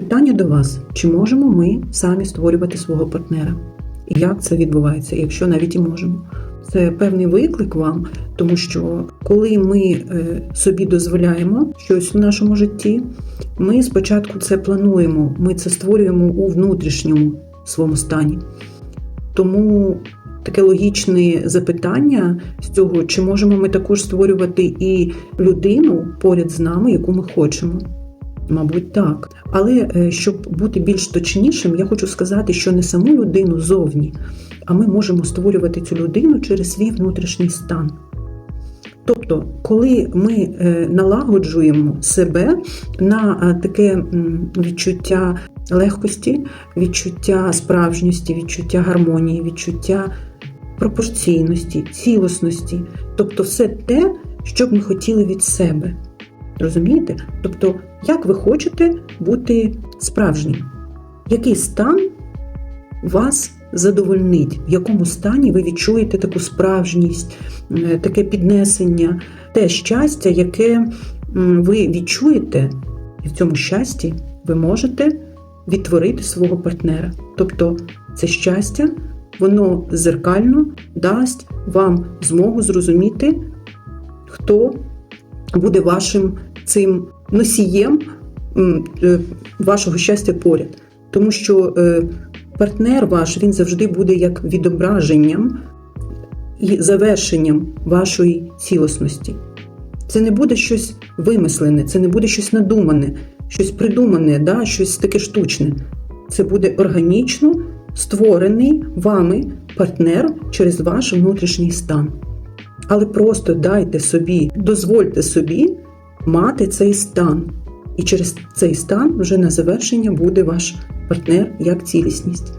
Питання до вас: чи можемо ми самі створювати свого партнера? І як це відбувається, якщо навіть і можемо? Це певний виклик вам, тому що коли ми е, собі дозволяємо щось в нашому житті, ми спочатку це плануємо, ми це створюємо у внутрішньому своєму стані. Тому таке логічне запитання з цього, чи можемо ми також створювати і людину поряд з нами, яку ми хочемо. Мабуть, так. Але е, щоб бути більш точнішим, я хочу сказати, що не саму людину зовні, а ми можемо створювати цю людину через свій внутрішній стан. Тобто, коли ми е, налагоджуємо себе на е, таке відчуття легкості, відчуття справжньості, відчуття гармонії, відчуття пропорційності, цілісності, тобто все те, що б ми хотіли від себе. Розумієте? Тобто, як ви хочете бути справжнім? Який стан вас задовольнить? В якому стані ви відчуєте таку справжність, таке піднесення, те щастя, яке ви відчуєте, і в цьому щасті ви можете відтворити свого партнера. Тобто, це щастя, воно зеркально дасть вам змогу зрозуміти, хто буде вашим цим носієм е, вашого щастя поряд. Тому що е, партнер ваш він завжди буде як відображенням і завершенням вашої цілісності. Це не буде щось вимислене, це не буде щось надумане, щось придумане, да, щось таке штучне. Це буде органічно створений вами партнер через ваш внутрішній стан. Але просто дайте собі, дозвольте собі мати цей стан. І через цей стан вже на завершення буде ваш партнер як цілісність.